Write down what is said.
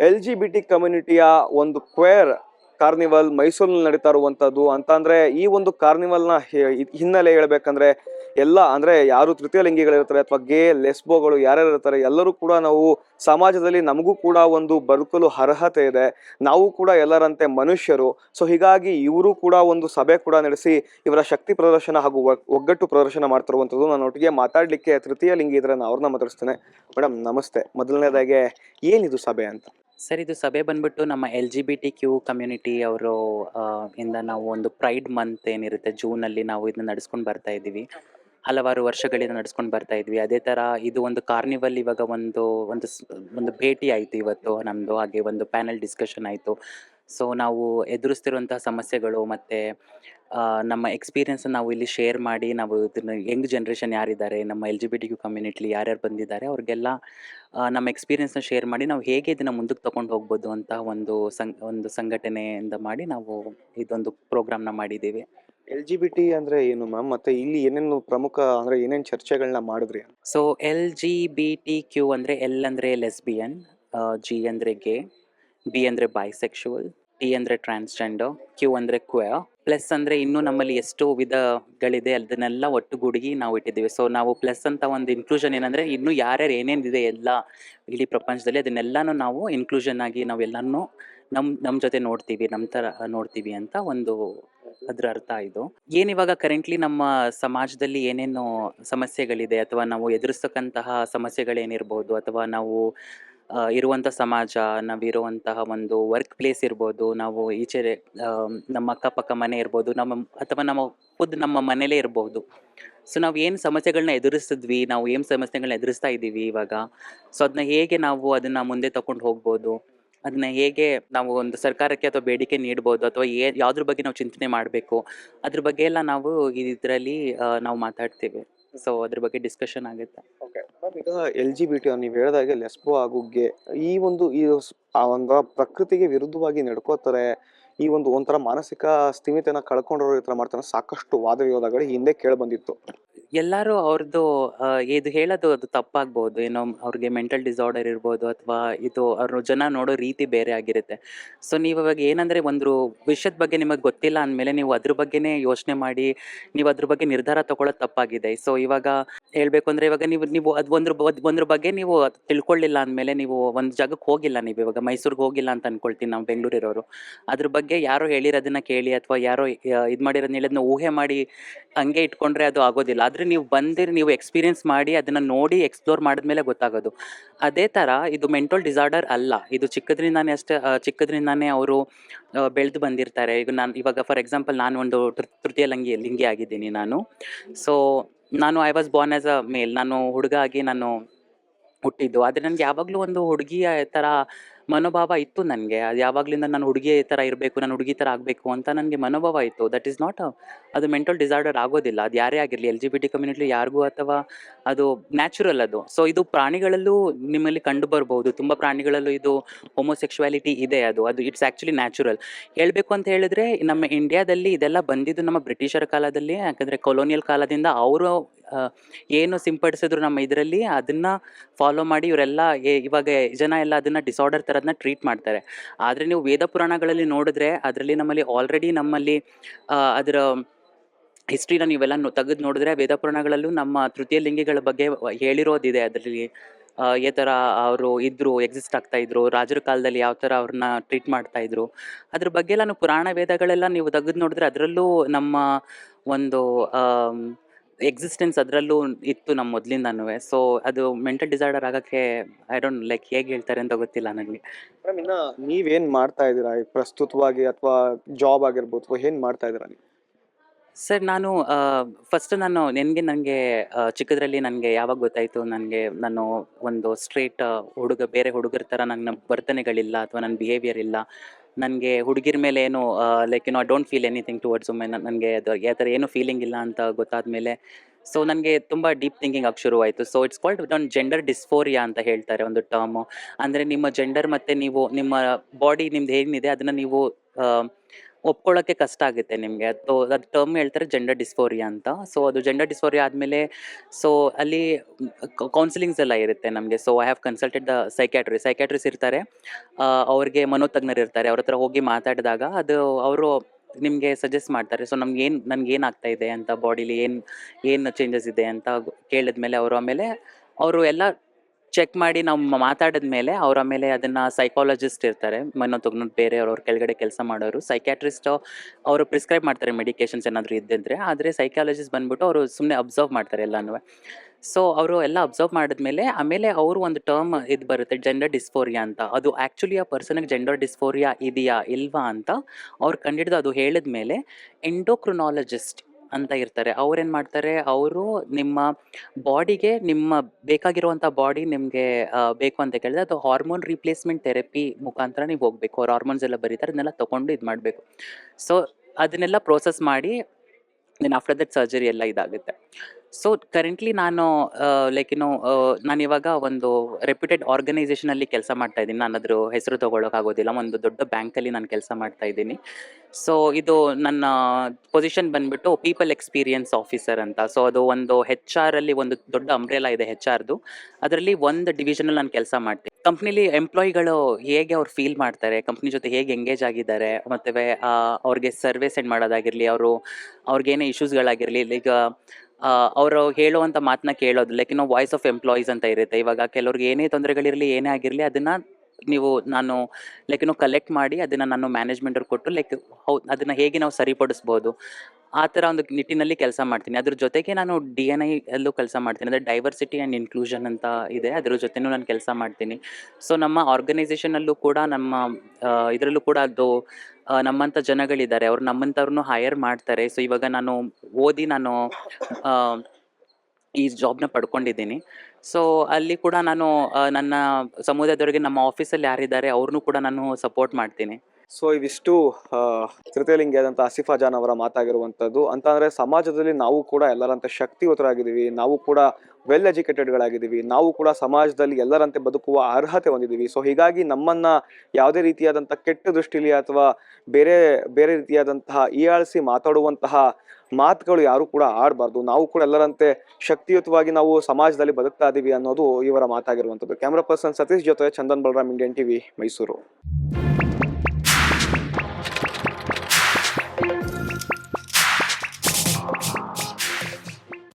L G B T ಕಮ್ಯುನಿಟಿಯ ಒಂದು queer carnival ಮೈಸೂರಿನಲ್ಲಿ ನಡೀತಾ ಇರುವಂತದ್ದು ಅಂತ ಅಂದ್ರೆ ಈ ಒಂದು ಕಾರ್ನಿವಲ್ನ ಹಿನ್ನೆಲೆ ಹೇಳ್ಬೇಕಂದ್ರೆ ಎಲ್ಲ ಅಂದ್ರೆ ಯಾರು ತೃತೀಯ ಲಿಂಗಿಗಳಿರ್ತಾರೆ ಅಥವಾ ಗೇ, ಲೆಸ್ಬೋಗಳು ಯಾರ್ಯಾರು ಇರ್ತಾರೆ ಎಲ್ಲರೂ ಕೂಡ ನಾವು ಸಮಾಜದಲ್ಲಿ ನಮಗೂ ಕೂಡ ಒಂದು ಬದುಕಲು ಅರ್ಹತೆ ಇದೆ. ನಾವು ಕೂಡ ಎಲ್ಲರಂತೆ ಮನುಷ್ಯರು. ಸೊ ಹೀಗಾಗಿ ಇವರು ಕೂಡ ಒಂದು ಸಭೆ ಕೂಡ ನಡೆಸಿ ಇವರ ಶಕ್ತಿ ಪ್ರದರ್ಶನ ಹಾಗೂ ಒಗ್- ಒಗ್ಗಟ್ಟು ಪ್ರದರ್ಶನ ಮಾಡ್ತಿರುವಂಥದ್ದು ನಾನು ಒಟ್ಟಿಗೆ ಮಾತಾಡ್ಲಿಕ್ಕೆ ತೃತೀಯ ಲಿಂಗಿ ಇದ್ರೆ ನಾನು ಅವ್ರನ್ನ ಮಾತಾಡಿಸ್ತೇನೆ. ಮೇಡಮ್ ನಮಸ್ತೆ. ಮೊದಲನೇದಾಗೆ ಏನಿದು ಸಭೆ ಅಂತ? ಸರ್, ಇದು ಸಭೆ ಬಂದ್ಬಿಟ್ಟು ನಮ್ಮ L G B T Q community ಅವರು ಇಂದ ನಾವು ಒಂದು ಪ್ರೈಡ್ ಮಂತ್ ಏನಿರುತ್ತೆ ಜೂನಲ್ಲಿ ನಾವು ಇದನ್ನ ನಡೆಸ್ಕೊಂಡು ಬರ್ತಾ ಇದ್ದೀವಿ. ಹಲವಾರು ವರ್ಷಗಳಿಂದ ನಡ್ಸ್ಕೊಂಡು ಬರ್ತಾ ಇದ್ವಿ. ಅದೇ ಥರ ಇದು ಒಂದು ಕಾರ್ನಿವಲ್ ಇವಾಗ ಒಂದು ಒಂದು ಒಂದು ಭೇಟಿ ಆಯಿತು ಇವತ್ತು ನಮ್ಮದು ಹಾಗೆ ಒಂದು ಪ್ಯಾನಲ್ ಡಿಸ್ಕಷನ್ ಆಯಿತು. ಸೊ ನಾವು ಎದುರಿಸ್ತಿರುವಂತಹ ಸಮಸ್ಯೆಗಳು ಮತ್ತು ನಮ್ಮ ಎಕ್ಸ್ಪೀರಿಯನ್ಸ್ ನಾವು ಇಲ್ಲಿ ಶೇರ್ ಮಾಡಿ ನಾವು ಇದನ್ನು ಯಂಗ್ ಜನ್ರೇಷನ್ ಯಾರಿದ್ದಾರೆ ನಮ್ಮ L G B T Q ಕಮ್ಯುನಿಟಿಲಿ ಯಾರ್ಯಾರು ಬಂದಿದ್ದಾರೆ ಅವ್ರಿಗೆಲ್ಲ ನಮ್ಮ ಎಕ್ಸ್ಪೀರಿಯನ್ಸ್ನ ಶೇರ್ ಮಾಡಿ ನಾವು ಹೇಗೆ ಇದನ್ನು ಮುಂದಕ್ಕೆ ತೊಗೊಂಡು ಹೋಗ್ಬೋದು ಅಂತ ಒಂದು ಸಂ ಒಂದು ಸಂಘಟನೆಯಿಂದ ಮಾಡಿ ನಾವು ಇದೊಂದು ಪ್ರೋಗ್ರಾಮ್ನ ಮಾಡಿದ್ದೀವಿ. ಎಲ್ ಜಿ ಬಿ ಟಿ ಅಂದರೆ ಏನು ಮ್ಯಾಮ್ ಮತ್ತು ಇಲ್ಲಿ ಏನೇನು ಪ್ರಮುಖ ಅಂದರೆ ಏನೇನು ಚರ್ಚೆಗಳನ್ನ ಮಾಡಿದ್ರಿ? So L G B T Q ಅಂದರೆ ಎಲ್ ಅಂದರೆ ಲೆಸ್ಬಿಯನ್ ಜಿ ಅಂದರೆ ಗೇ ಬಿ ಅಂದರೆ ಬೈಸೆಕ್ಷುವಲ್ ಟಿ ಅಂದರೆ ಟ್ರಾನ್ಸ್ಜೆಂಡರ್ ಕ್ಯೂ ಅಂದರೆ ಕ್ವೇರ್ ಪ್ಲಸ್ ಅಂದರೆ ಇನ್ನೂ ನಮ್ಮಲ್ಲಿ ಎಷ್ಟು ವಿಧಗಳಿದೆ, ಅದನ್ನೆಲ್ಲ ಒಟ್ಟುಗೂಡಿಗೆ ನಾವು ಇಟ್ಟಿದ್ದೀವಿ. ಸೊ ನಾವು ಪ್ಲಸ್ ಅಂತ ಒಂದು ಇನ್ಕ್ಲೂಷನ್ ಏನಂದರೆ ಇನ್ನೂ ಯಾರ್ಯಾರು ಏನೇನಿದೆ ಎಲ್ಲ ಇಡೀ ಪ್ರಪಂಚದಲ್ಲಿ ಅದನ್ನೆಲ್ಲನೂ ನಾವು ಇನ್ಕ್ಲೂಷನ್ ಆಗಿ ನಾವೆಲ್ಲನೂ ನಮ್ಮ ನಮ್ಮ ಜೊತೆ ನೋಡ್ತೀವಿ ನಮ್ಮ ಥರ ನೋಡ್ತೀವಿ ಅಂತ ಒಂದು ಅದ್ರ ಅರ್ಥ ಇದು. ಏನಿವಾಗ ಕರೆಂಟ್ಲಿ ನಮ್ಮ ಸಮಾಜದಲ್ಲಿ ಏನೇನು ಸಮಸ್ಯೆಗಳಿದೆ, ಅಥವಾ ನಾವು ಎದುರಿಸ್ತಕ್ಕಂತಹ ಸಮಸ್ಯೆಗಳೇನಿರ್ಬೋದು, ಅಥವಾ ನಾವು ಇರುವಂಥ ಸಮಾಜ, ನಾವಿರುವಂತಹ ಒಂದು ವರ್ಕ್ ಪ್ಲೇಸ್ ಇರ್ಬೋದು, ನಾವು ಈಚೆ ನಮ್ಮ ಅಕ್ಕಪಕ್ಕ ಮನೆ ಇರ್ಬೋದು, ನಮ್ಮ, ಅಥವಾ ನಮ್ಮ ಖುದ್ ನಮ್ಮ ಮನೇಲೇ ಇರ್ಬೋದು. ಸೊ ನಾವು ಏನು ಸಮಸ್ಯೆಗಳನ್ನ ಎದುರಿಸಿದ್ವಿ, ನಾವು ಏನು ಸಮಸ್ಯೆಗಳನ್ನ ಎದುರಿಸ್ತಾ ಇದ್ದೀವಿ ಇವಾಗ? ಸೊ ಅದನ್ನ ಹೇಗೆ ನಾವು ಅದನ್ನ ಮುಂದೆ ತಗೊಂಡು ಹೋಗ್ಬೋದು? ಅದನ್ನ ಹೇಗೆ ನಾವು ಒಂದು ಸರ್ಕಾರಕ್ಕೆ ಅಥವಾ ಬೇಡಿಕೆ ನೀಡ್ಬೋದು? ಅಥವಾ ಏ, ಯಾವ್ದ್ರ ಬಗ್ಗೆ ನಾವು ಚಿಂತನೆ ಮಾಡಬೇಕು? ಅದ್ರ ಬಗ್ಗೆ ಎಲ್ಲ ನಾವು ಇದರಲ್ಲಿ ನಾವು ಮಾತಾಡ್ತೀವಿ. ಸೊ ಅದ್ರ ಬಗ್ಗೆ ಡಿಸ್ಕಷನ್ ಆಗುತ್ತೆ. ಓಕೆ ಈಗ ಎಲ್ ಜಿ ಬಿ ಟಿ ನೀವು ಹೇಳಿದಾಗೆ ಲೆಸ್ಬೋ ಹಾಗೂ ಈ ಒಂದು ಈ ಆ ಒಂದು ಪ್ರಕೃತಿಗೆ ವಿರುದ್ಧವಾಗಿ ನಡ್ಕೋತಾರೆ, ಈ ಒಂದು ಒಂಥರ ಮಾನಸಿಕ ಸ್ಥಿಮಿತನ ಕಳ್ಕೊಂಡ್ರು ಈ ತರ ಮಾಡ್ತಾರೆ ಸಾಕಷ್ಟು ವಾದ ವಿವಾದಗಳು ಹಿಂದೆ ಕೇಳಿ ಬಂದಿತ್ತು. ಎಲ್ಲರೂ ಅವ್ರದ್ದು ಇದು ಹೇಳೋದು ಅದು ತಪ್ಪಾಗ್ಬೋದು. ಏನೋ ಅವ್ರಿಗೆ ಮೆಂಟಲ್ ಡಿಸಾರ್ಡರ್ ಇರ್ಬೋದು ಅಥವಾ ಇದು ಅವ್ರ ಜನ ನೋಡೋ ರೀತಿ ಬೇರೆ ಆಗಿರುತ್ತೆ. ಸೊ ನೀವು ಇವಾಗ ಏನಂದ್ರೆ ಒಂದು ವಿಷಯದ ಬಗ್ಗೆ ನಿಮಗೆ ಗೊತ್ತಿಲ್ಲ ಅಂದಮೇಲೆ ನೀವು ಅದ್ರ ಬಗ್ಗೆನೇ ಯೋಚನೆ ಮಾಡಿ, ನೀವು ಅದ್ರ ಬಗ್ಗೆ ನಿರ್ಧಾರ ತಗೊಳ್ಳೋದು ತಪ್ಪಾಗಿದೆ. ಸೊ ಇವಾಗ ಹೇಳ್ಬೇಕು ಅಂದರೆ ಇವಾಗ ನೀವು ನೀವು ಅದು ಒಂದ್ರ ಒಂದ್ರ ಬಗ್ಗೆ ನೀವು ತಿಳ್ಕೊಳ್ಳಿಲ್ಲ ಅಂದಮೇಲೆ ನೀವು ಒಂದು ಜಾಗಕ್ಕೆ ಹೋಗಿಲ್ಲ ನೀವು ಇವಾಗ ಮೈಸೂರಿಗೆ ಹೋಗಿಲ್ಲ ಅಂತ ಅನ್ಕೊಳ್ತೀನಿ ನಾವು ಬೆಂಗಳೂರಿರೋರು. ಅದ್ರ ಬಗ್ಗೆ ಯಾರೋ ಹೇಳಿರೋದನ್ನ ಕೇಳಿ ಅಥವಾ ಯಾರೋ ಇದು ಮಾಡಿರೋದನ್ನ ಹೇಳೋದನ್ನ ಊಹೆ ಮಾಡಿ ಹಂಗೆ ಇಟ್ಕೊಂಡ್ರೆ ಅದು ಆಗೋದಿಲ್ಲ. ಆದರೆ ನೀವು ಬಂದಿರಿ, ನೀವು ಎಕ್ಸ್ಪೀರಿಯನ್ಸ್ ಮಾಡಿ, ಅದನ್ನು ನೋಡಿ ಎಕ್ಸ್ಪ್ಲೋರ್ ಮಾಡಿದ್ಮೇಲೆ ಗೊತ್ತಾಗೋದು. ಅದೇ ಥರ ಇದು ಮೆಂಟಲ್ ಡಿಸಾರ್ಡರ್ ಅಲ್ಲ. ಇದು ಚಿಕ್ಕದ್ರಿಂದಾನೇ ಅಷ್ಟೇ ಚಿಕ್ಕದ್ರಿಂದಾನೇ ಅವರು ಬೆಳೆದು ಬಂದಿರ್ತಾರೆ. ಈಗ ನಾನು, ಇವಾಗ ಫಾರ್ ಎಕ್ಸಾಂಪಲ್ ನಾನು ಒಂದು ತೃತೀಯ ಲಂಗಿ ಲಿಂಗಿ ಆಗಿದ್ದೀನಿ ನಾನು. ಸೊ ನಾನು I was born as a male ನಾನು ಹುಡುಗ ಆಗಿ ನಾನು ಹುಟ್ಟಿದ್ದು. ಆದರೆ ನನಗೆ ಯಾವಾಗಲೂ ಒಂದು ಹುಡುಗಿಯ ಥರ ಮನೋಭಾವ ಇತ್ತು ನನಗೆ. ಅದು ಯಾವಾಗಲಿಂದ ನಾನು ಹುಡುಗಿಯ ಥರ ಇರಬೇಕು, ನಾನು ಹುಡುಗಿ ಥರ ಆಗಬೇಕು ಅಂತ ನನಗೆ ಮನೋಭಾವ ಇತ್ತು. ದಟ್ ಈಸ್ ನಾಟ್ ಅದು ಮೆಂಟಲ್ ಡಿಸಾರ್ಡರ್ ಆಗೋದಿಲ್ಲ. ಅದು ಯಾರೇ ಆಗಿರಲಿ L G B T community ಯಾರಿಗೂ ಅಥವಾ ಅದು ನ್ಯಾಚುರಲ್ ಅದು. ಸೊ ಇದು ಪ್ರಾಣಿಗಳಲ್ಲೂ ನಿಮ್ಮಲ್ಲಿ ಕಂಡು ಬರ್ಬೋದು. ತುಂಬ ಪ್ರಾಣಿಗಳಲ್ಲೂ ಇದು ಹೋಮೋಸೆಕ್ಷುವಾಲಿಟಿ ಇದೆ ಅದು. ಅದು ಇಟ್ಸ್ ಆ್ಯಕ್ಚುಲಿ ನ್ಯಾಚುರಲ್ ಹೇಳಬೇಕು ಅಂತ ಹೇಳಿದ್ರೆ, ನಮ್ಮ ಇಂಡಿಯಾದಲ್ಲಿ ಇದೆಲ್ಲ ಬಂದಿದ್ದು ನಮ್ಮ ಬ್ರಿಟಿಷರ ಕಾಲದಲ್ಲಿ. ಯಾಕಂದರೆ ಕೊಲೋನಿಯಲ್ ಕಾಲದಿಂದ ಅವರು ಏನು ಸಿಂಪಡಿಸಿದ್ರು ನಮ್ಮ ಇದರಲ್ಲಿ, ಅದನ್ನ ಫಾಲೋ ಮಾಡಿ ಇವರೆಲ್ಲ ಇವಾಗ ಜನ ಎಲ್ಲ ಅದನ್ನ ಡಿಸಾರ್ಡರ್ ಥರದನ್ನ ಟ್ರೀಟ್ ಮಾಡ್ತಾರೆ. ಆದರೆ ನೀವು ವೇದ ಪುರಾಣಗಳಲ್ಲಿ ನೋಡಿದ್ರೆ, ಅದರಲ್ಲಿ ನಮ್ಮಲ್ಲಿ ಆಲ್ರೆಡಿ ನಮ್ಮಲ್ಲಿ ಅದರ ಹಿಸ್ಟ್ರಿನ ನೀವೆಲ್ಲ ತೆಗೆದು ನೋಡಿದ್ರೆ ವೇದ ಪುರಾಣಗಳಲ್ಲೂ ನಮ್ಮ ತೃತೀಯ ಲಿಂಗಿಗಳ ಬಗ್ಗೆ ಹೇಳಿರೋದಿದೆ ಅದರಲ್ಲಿ. ಈ ಥರ ಅವರು ಇದ್ರು ಎಕ್ಸಿಸ್ಟ್ ಆಗ್ತಾ ಇದ್ರು, ರಾಜರ ಕಾಲದಲ್ಲಿ ಯಾವ ಥರ ಅವ್ರನ್ನ ಟ್ರೀಟ್ ಮಾಡ್ತಾ ಇದ್ರು. ಅದ್ರ ಬಗ್ಗೆ ಎಲ್ಲ ಪುರಾಣ ವೇದಗಳೆಲ್ಲ ನೀವು ತೆಗೆದು ನೋಡಿದ್ರೆ ಅದರಲ್ಲೂ ನಮ್ಮ ಒಂದು ಎಕ್ಸಿಸ್ಟೆನ್ಸ್ ಅದರಲ್ಲೂ ಇತ್ತು ನಮ್ಮ ಮೊದಲಿಂದನೂ ಸೊ ಅದು ಮೆಂಟಲ್ ಡಿಸಾರ್ಡರ್ ಆಗೋಕ್ಕೆ ಐ ಡೋಂಟ್ ಲೈಕ್ ಹೇಗೆ ಹೇಳ್ತಾರೆ ಅಂತ ಗೊತ್ತಿಲ್ಲ ನನಗೆ ಮೇಡಮ್ ಇನ್ನ ನೀವೇನ್ ಮಾಡ್ತಾ ಇದ್ದೀರಾ? ಪ್ರಸ್ತುತವಾಗಿ ಅಥವಾ ಜಾಬ್ ಆಗಿರ್ಬೋದು ಏನ್ ಮಾಡ್ತಾ ಇದ್ದೀರಾ ನೀವು? ಸರ್ ನಾನು ಫಸ್ಟ್ ನಾನು ನನಗೆ ನನಗೆ ಚಿಕ್ಕದ್ರಲ್ಲಿ ನನಗೆ ಯಾವಾಗ ಗೊತ್ತಾಯಿತು ನನಗೆ ನಾನು ಒಂದು ಸ್ಟ್ರೇಟ್ ಹುಡುಗ ಬೇರೆ ಹುಡುಗರ ಥರ ನನ್ನ ವರ್ತನೆಗಳಿಲ್ಲ ಅಥವಾ ನನ್ನ ಬಿಹೇವಿಯರ್ ಇಲ್ಲ. ನನಗೆ ಹುಡುಗಿರ ಮೇಲೆ ಏನು like you know don't feel anything towards women ನನಗೆ ಅದು ಯಾವ ಥರ ಏನೂ ಫೀಲಿಂಗ್ ಇಲ್ಲ ಅಂತ ಗೊತ್ತಾದ ಮೇಲೆ ಸೊ ನನಗೆ ತುಂಬ ಡೀಪ್ ಥಿಂಕಿಂಗ್ ಆಗಿ ಶುರುವಾಯಿತು. ಸೊ ಇಟ್ಸ್ ಕಾಲ್ಡ್ ಒಂದು ಜೆಂಡರ್ ಡಿಸ್ಫೋರಿಯಾ ಅಂತ ಹೇಳ್ತಾರೆ ಒಂದು ಟರ್ಮು ಅಂದರೆ ನಿಮ್ಮ ಜೆಂಡರ್ ಮತ್ತು ನೀವು, ನಿಮ್ಮ ಬಾಡಿ ನಿಮ್ದು ಏನಿದೆ ಅದನ್ನು ನೀವು ಒಪ್ಕೊಳ್ಳೋಕ್ಕೆ ಕಷ್ಟ ಆಗುತ್ತೆ ನಿಮಗೆ. ಅದು ಅದು ಟರ್ಮ್ ಹೇಳ್ತಾರೆ ಜೆಂಡರ್ ಡಿಸ್ಫೋರಿಯಾ ಅಂತ. ಸೊ ಅದು ಜೆಂಡರ್ ಡಿಸ್ಫೋರಿಯಾ ಆದಮೇಲೆ ಸೊ ಅಲ್ಲಿ ಕೌನ್ಸಿಲಿಂಗ್ಸ್ ಎಲ್ಲ ಇರುತ್ತೆ ನಮಗೆ. So I have consulted the psychiatry psychiatrists ಇರ್ತಾರೆ. ಅವ್ರಿಗೆ ಮನೋತಜ್ಞರು ಇರ್ತಾರೆ. ಅವ್ರ ಹತ್ರ ಹೋಗಿ ಮಾತಾಡಿದಾಗ ಅದು ಅವರು ನಿಮಗೆ ಸಜೆಸ್ಟ್ ಮಾಡ್ತಾರೆ. ಸೊ ನಮ್ಗೆ ಏನು, ನನಗೆ ಏನು ಆಗ್ತಾ ಇದೆ ಅಂತ ಬಾಡಿಲಿ ಏನು ಏನು ಚೇಂಜಸ್ ಇದೆ ಅಂತ ಕೇಳಿದ್ಮೇಲೆ ಅವರು ಆಮೇಲೆ, ಅವರು ಎಲ್ಲ ಚೆಕ್ ಮಾಡಿ ನಾವು ಮಾತಾಡಿದ ಮೇಲೆ ಅವರ ಮೇಲೆ ಅದನ್ನು ಸೈಕಾಲಜಿಸ್ಟ್ ಇರ್ತಾರೆ. ಮನೋತಗ್ನ ಬೇರೆ ಅವ್ರ ಕೆಳಗಡೆ ಕೆಲಸ ಮಾಡೋರು. ಸೈಕ್ಯಾಟ್ರಿಸ್ಟ್ ಅವರು ಪ್ರಿಸ್ಕ್ರೈಬ್ ಮಾಡ್ತಾರೆ ಮೆಡಿಕೇಶನ್ಸ್ ಏನಾದರೂ ಇದ್ದಿದ್ರೆ. ಆದರೆ ಸೈಕಾಲಜಿಸ್ಟ್ ಬಂದ್ಬಿಟ್ಟು ಅವರು ಸುಮ್ಮನೆ ಅಬ್ಸರ್ವ್ ಮಾಡ್ತಾರೆ ಎಲ್ಲನೂ. ಸೊ ಅವರು ಎಲ್ಲ ಅಬ್ಸರ್ವ್ ಮಾಡಿದ್ಮೇಲೆ ಆಮೇಲೆ ಅವರು ಒಂದು ಟರ್ಮ್ ಇದು ಬರುತ್ತೆ ಜೆಂಡರ್ ಡಿಸ್ಫೋರಿಯಾ ಅಂತ. ಅದು ಆ್ಯಕ್ಚುಲಿ ಆ ಪರ್ಸನ್ಗೆ ಜೆಂಡರ್ ಡಿಸ್ಫೋರಿಯಾ ಇದೆಯಾ, ಇಲ್ವಾ ಅಂತ ಅವ್ರು ಕಂಡಿಡಿದು ಅದು ಹೇಳಿದ ಮೇಲೆ ಎಂಡೋಕ್ರೊನಾಲಜಿಸ್ಟ್ ಅಂತ ಇರ್ತಾರೆ. ಅವ್ರೇನು ಮಾಡ್ತಾರೆ? ಅವರು ನಿಮ್ಮ ಬಾಡಿಗೆ ನಿಮ್ಮ ಬೇಕಾಗಿರುವಂಥ ಬಾಡಿ ನಿಮಗೆ ಬೇಕು ಅಂತ ಕೇಳಿದ್ರೆ ಅದು ಹಾರ್ಮೋನ್ ರಿಪ್ಲೇಸ್ಮೆಂಟ್ ಥೆರಪಿ ಮುಖಾಂತರ ನೀವು ಹೋಗಬೇಕು. ಅವ್ರು ಹಾರ್ಮೋನ್ಸ್ ಎಲ್ಲ ಬರೀತಾರೆ, ಅದನ್ನೆಲ್ಲ ತೊಗೊಂಡು ಇದು ಮಾಡಬೇಕು. ಸೊ, ಅದನ್ನೆಲ್ಲ ಪ್ರೋಸೆಸ್ ಮಾಡಿ, ದೆನ್ ಆಫ್ಟರ್ ದಟ್ ಸರ್ಜರಿ ಎಲ್ಲ ಇದಾಗುತ್ತೆ. ಸೊ ಕರೆಂಟ್ಲಿ ನಾನು ಲೈಕ್ ಏನು ನಾನು ಇವಾಗ ಒಂದು ರೆಪ್ಯೂಟೆಡ್ ಆರ್ಗನೈಸೇಷನಲ್ಲಿ ಕೆಲಸ ಮಾಡ್ತಾ ಇದ್ದೀನಿ. ನಾನು ಅದ್ರ ಹೆಸರು ಆಗೋದಿಲ್ಲ. ಒಂದು ದೊಡ್ಡ ಬ್ಯಾಂಕಲ್ಲಿ ನಾನು ಕೆಲಸ ಮಾಡ್ತಾ ಇದ್ದೀನಿ. ಸೊ ಇದು ನನ್ನ ಪೊಸಿಷನ್ ಬಂದ್ಬಿಟ್ಟು ಪೀಪಲ್ ಎಕ್ಸ್ಪೀರಿಯನ್ಸ್ ಆಫೀಸರ್ ಅಂತ. ಸೊ ಅದು ಒಂದು ಹೆಚ್ ಆರ್ ಅಲ್ಲಿ ಒಂದು ದೊಡ್ಡ ಅಂಬ್ರೆಲಾ ಇದೆ ಹೆಚ್ ಆರ್ದು ಅದರಲ್ಲಿ ಒಂದು ಡಿವಿಷನಲ್ಲಿ ನಾನು ಕೆಲಸ ಮಾಡ್ತೀನಿ. ಕಂಪ್ನಿಲಿ ಎಂಪ್ಲಾಯಿಗಳು ಹೇಗೆ ಅವ್ರು ಫೀಲ್ ಮಾಡ್ತಾರೆ, ಕಂಪ್ನಿ ಜೊತೆ ಹೇಗೆ ಎಂಗೇಜ್ ಆಗಿದ್ದಾರೆ, ಮತ್ತು ಅವ್ರಿಗೆ ಸರ್ವೆ ಸೆಂಡ್ ಮಾಡೋದಾಗಿರಲಿ, ಅವರು ಅವ್ರಿಗೇನೇ ಇಶ್ಯೂಸ್ಗಳಾಗಿರಲಿ ಈಗ ಅವರು ಹೇಳುವಂಥ ಮಾತನ್ನ ಕೇಳೋದು ಲೈಕ್ ಏನೋ ವಾಯ್ಸ್ ಆಫ್ ಎಂಪ್ಲಾಯೀಸ್ ಅಂತ ಇರುತ್ತೆ. ಇವಾಗ ಕೆಲವ್ರಿಗೆ ಏನೇ ತೊಂದರೆಗಳಿರಲಿ, ಏನೇ ಆಗಿರಲಿ, ಅದನ್ನು ನೀವು ನಾನು ಲೈಕ್ ಏನೋ ಕಲೆಕ್ಟ್ ಮಾಡಿ ಅದನ್ನು ನಾನು ಮ್ಯಾನೇಜ್ಮೆಂಟವ್ರಿಗೆ ಕೊಟ್ಟು ಲೈಕ್ ಹೌ ಅದನ್ನು ಹೇಗೆ ನಾವು ಸರಿಪಡಿಸ್ಬೋದು, ಆ ಥರ ಒಂದು ನಿಟ್ಟಿನಲ್ಲಿ ಕೆಲಸ ಮಾಡ್ತೀನಿ. ಅದ್ರ ಜೊತೆಗೆ ನಾನು ಡಿ ಎನ್ ಐ ಅಲ್ಲೂ ಕೆಲಸ ಮಾಡ್ತೀನಿ. ಅಂದರೆ ಡೈವರ್ಸಿಟಿ ಆ್ಯಂಡ್ ಇನ್ಕ್ಲೂಷನ್ ಅಂತ ಇದೆ. ಅದ್ರ ಜೊತೆನೂ ನಾನು ಕೆಲಸ ಮಾಡ್ತೀನಿ. ಸೊ ನಮ್ಮ ಆರ್ಗನೈಸೇಷನಲ್ಲೂ ಕೂಡ ನಮ್ಮ ಇದರಲ್ಲೂ ಕೂಡ ಅದು ನಮ್ಮಂಥ ಜನಗಳಿದ್ದಾರೆ. ಅವರು ನಮ್ಮಂಥವ್ರನ್ನೂ ಹೈಯರ್ ಮಾಡ್ತಾರೆ. ಸೊ ಇವಾಗ ನಾನು ಓದಿ ನಾನು ಈ ಜಾಬ್ನ ಪಡ್ಕೊಂಡಿದ್ದೀನಿ. ಸೊ ಅಲ್ಲಿ ಕೂಡ ನಾನು ನನ್ನ ಸಮುದಾಯದವರಿಗೆ ನಮ್ಮ ಆಫೀಸಲ್ಲಿ ಯಾರಿದ್ದಾರೆ ಅವ್ರನ್ನೂ ಕೂಡ ನಾನು ಸಪೋರ್ಟ್ ಮಾಡ್ತೀನಿ. ಸೊ ಇವಿಷ್ಟು ಆ, ತೃತೀಯಲಿಂಗಿಯಾದಂಥ ಆಸಿಫಾ ಜಾನ್ ಅವರ ಮಾತಾಗಿರುವಂಥದ್ದು. ಅಂತ ಅಂದ್ರೆ ಸಮಾಜದಲ್ಲಿ ನಾವು ಕೂಡ ಎಲ್ಲರಂತ ಶಕ್ತಿಯುತರಾಗಿದ್ದೀವಿ ನಾವು ಕೂಡ ವೆಲ್ ಎಜುಕೇಟೆಡ್ಗಳಾಗಿದ್ದೀವಿ ನಾವು ಕೂಡ ಸಮಾಜದಲ್ಲಿ ಎಲ್ಲರಂತೆ ಬದುಕುವ ಅರ್ಹತೆ ಹೊಂದಿದ್ದೀವಿ. ಸೊ ಹೀಗಾಗಿ ನಮ್ಮನ್ನ ಯಾವುದೇ ರೀತಿಯಾದಂಥ ಕೆಟ್ಟ ದೃಷ್ಟಿಲಿ ಅಥವಾ ಬೇರೆ ಬೇರೆ ರೀತಿಯಾದಂತಹ ಈಯಾಳಿಸಿ ಮಾತಾಡುವಂತಹ ಮಾತುಗಳು ಯಾರು ಕೂಡ ಆಡಬಾರ್ದು. ನಾವು ಕೂಡ ಎಲ್ಲರಂತೆ ಶಕ್ತಿಯುತವಾಗಿ ನಾವು ಸಮಾಜದಲ್ಲಿ ಬದುಕ್ತಾ ಇದ್ದೀವಿ ಅನ್ನೋದು ಇವರ ಮಾತಾಗಿರುವಂಥದ್ದು. ಕ್ಯಾಮ್ರಾ ಪರ್ಸನ್ ಸತೀಶ್ ಜೊತೆ ಚಂದನ್ ಬಲರಾಮ್ ಇಂಡಿಯನ್ ಟಿವಿ ಮೈಸೂರು